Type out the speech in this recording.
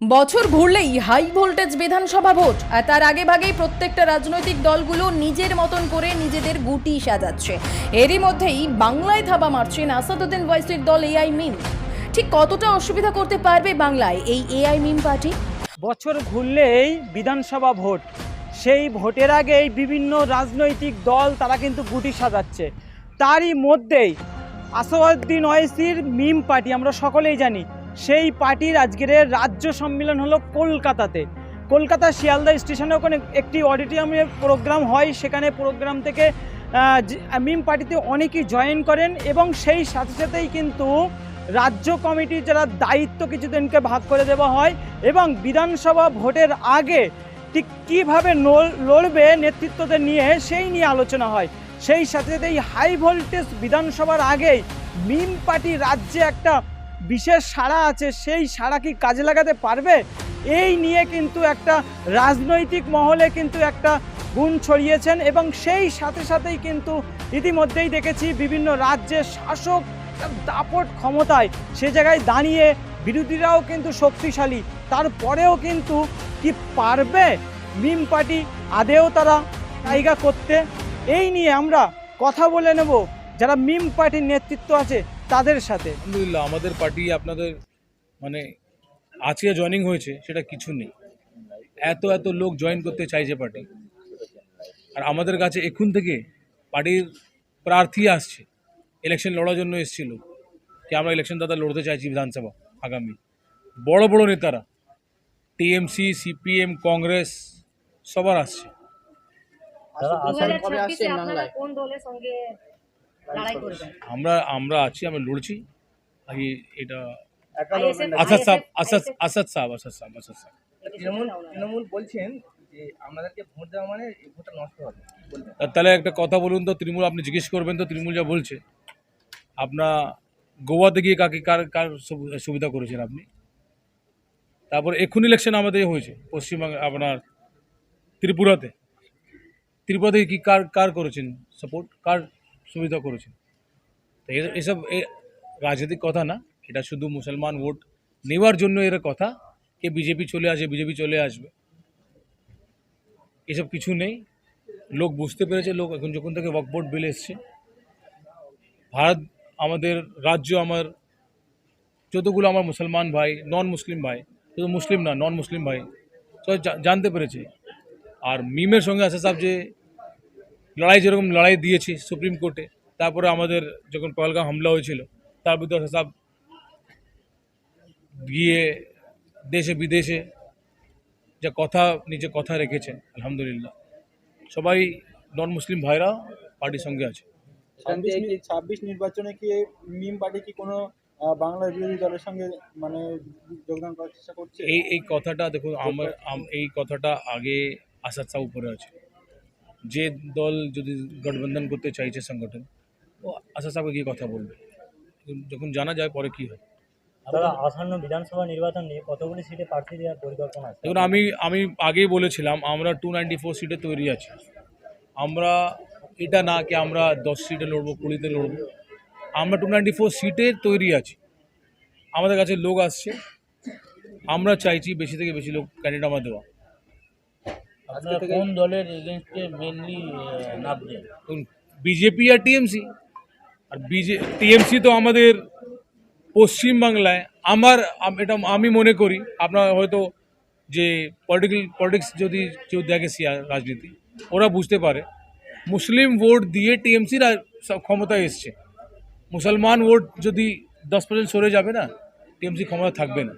বছর ঘুরলেই high voltage বিধানসভা ভোট, আর তার আগে ভাগেই প্রত্যেকটা রাজনৈতিক দলগুলো নিজের মতন করে নিজেদের গুটি সাজাচ্ছে। এরই মধ্যেই বাংলায় থাবা মারছেন আসাদুদ্দিন ওয়াইসির দল এআই মিম। ঠিক কতটা অসুবিধা করতে পারবে বাংলায় এই এআই মিম পার্টি? বছর ঘুরলেই বিধানসভা ভোট, সেই ভোটের আগেই বিভিন্ন রাজনৈতিক দল তারা কিন্তু গুটি সাজাচ্ছে। তারই মধ্যেই আসাদুদ্দিন ওয়াইসির মিম পার্টি, আমরা সকলেই জানি সেই পার্টির আজকের রাজ্য সম্মেলন হলো কলকাতাতে। কলকাতা শিয়ালদা স্টেশনে ওখানে একটি অডিটোরিয়ামে প্রোগ্রাম হয়। সেখানে প্রোগ্রাম থেকে মিম পার্টিতে অনেকেই জয়েন করেন এবং সেই সাথে সাথেই কিন্তু রাজ্য কমিটির যারা দায়িত্ব কিছুদিনকে ভাগ করে দেওয়া হয় এবং বিধানসভা ভোটের আগে ঠিক কীভাবে লড়বে নেতৃত্বদের নিয়ে সেই নিয়ে আলোচনা হয়। সেই সাথে সাথে এই হাই ভোল্টেজ বিধানসভার আগেই মিম পার্টি রাজ্যে একটা বিশেষ সাড়া আছে, সেই সাড়া কি কাজে লাগাতে পারবে? এই নিয়ে কিন্তু একটা রাজনৈতিক মহলে কিন্তু একটা গুণ ছড়িয়েছেন এবং সেই সাথে সাথেই কিন্তু ইতিমধ্যেই দেখেছি বিভিন্ন রাজ্যের শাসক দাপট ক্ষমতায় সে জায়গায় দাঁড়িয়ে বিরোধীরাও কিন্তু শক্তিশালী। তারপরেও কিন্তু কি পারবে? মিম পার্টি আদেও তারা জায়গা করতে। এই নিয়ে আমরা কথা বলে নেব। যারা মিম পার্টির নেতৃত্ব আছে তাদের সাথে। আলহামদুলিল্লাহ আমাদের পার্টি আপনাদের মানে আজকে জয়েনিং হয়েছে সেটা কিছু নেই। এত এত লোক জয়েন করতে চাইছে পার্টি। আর আমাদের কাছে এখন থেকে পার্টির প্রার্থী আসছে। ইলেকশন লড়ার জন্য এসেছিল। কি আমরা ইলেকশন দাদা লড়তে চাইছি বিধানসভা আগামী। বড় বড় নেতারা টিএমসি সিপিএম কংগ্রেস সবার আসছে। আমরা আমরা আছি আমরা লড়ছি। আর এটা। আসাদ সাহেব আসাদ আসাদ সাহেব আসাদ সাহেব আসাদ সাহেব। তৃণমূল তৃণমূল বলছেন যে আমাদেরকে ভোট দেওয়া মানে ভোটটা নষ্ট হবে। তাহলে একটা কথা বলুন তো তৃণমূল আপনি জিজ্ঞেস করবেন তো তৃণমূল যা বলছে। আপনার গোয়াতে গিয়ে কাকে কার কার সুবিধা করেছেন আপনি? তারপর এখন ইলেকশন আমাদের হয়েছে পশ্চিমবঙ্গে আপনার ত্রিপুরাতে। ত্রিপুরাতে কি কার কার করেছেন সাপোর্ট কার সুবিধা করেছেন তো এসব এ, রাজনৈতিক কথা না, এটা শুধু মুসলমান ভোট নেওয়ার জন্য এর কথা, কে বিজেপি চলে আসে, বিজেপি চলে আসবে। এসব কিছু নেই। লোক বুঝতে পেরেছে, লোক এখন যখন থেকে ওয়াকবোর্ড বিল এসছে, ভারত আমাদের রাজ্য আমার, যতগুলো আমার মুসলমান ভাই নন মুসলিম ভাই, শুধু মুসলিম না নন মুসলিম ভাই জা- জানতে পেরেছে। আর মিমের সঙ্গে আসে সাহেব যে লড়াই যেরকম লড়াই দিয়েছি সুপ্রিম কোর্টে তারপরে আমাদের যখন পহলগাম হামলা হয়েছিল তার বিরুদ্ধে সাহেব গিয়ে দেশে বিদেশে যা কথা নিজে কথা রেখেছেন আলহামদুলিল্লাহ। সবাই নন মুসলিম ভাইরা পার্টির সঙ্গে আছে। ছাব্বিশ নির্বাচনে কি মিম পার্টি কি কোনো বাংলার বিরোধী দলের সঙ্গে মানে যোগদান করার চেষ্টা করছে? এই এই কথাটা দেখুন আমার এই কথাটা আগে আসাদ সাহ উপরে আছে। যে দল যদি গঠবন্ধন করতে চাইছে সংগঠন ও আশা সাহেবকে গিয়ে কথা বলবে? যখন জানা যায় পরে কি হয়। দাদা আসন্ন বিধানসভা নির্বাচন নিয়ে কতগুলি সিটে প্রার্থী দেওয়ার পরিকল্পনা আছে? দেখুন আমি আমি আগেই বলেছিলাম আমরা টু নাইনটি ফোর সিটে তৈরি আছি। আমরা এটা না কি আমরা দশ সিটে লড়বো কুড়িতে লড়বো। আমরা টু নাইনটি ফোর সিটে তৈরি আছি। আমাদের কাছে লোক আসছে। আমরা চাইছি বেশি থেকে বেশি লোক ক্যান্ডিডেট আমার দেওয়া। কোন দলের এগেনস্টে মেনলি বিজেপি আর টিএমসি। আর বিজে টিএমসি তো আমাদের পশ্চিমবাংলায় আমার এটা আমি মনে করি আপনার হয়তো যে পলিটিক্যাল পলিটিক্স যদি কেউ দেখে রাজনীতি ওরা বুঝতে পারে মুসলিম ভোট দিয়ে টিএমসি ক্ষমতায় এসছে। মুসলমান ভোট যদি দশ পার্সেন্ট সরে যাবে না টিএমসি ক্ষমতা থাকবে না।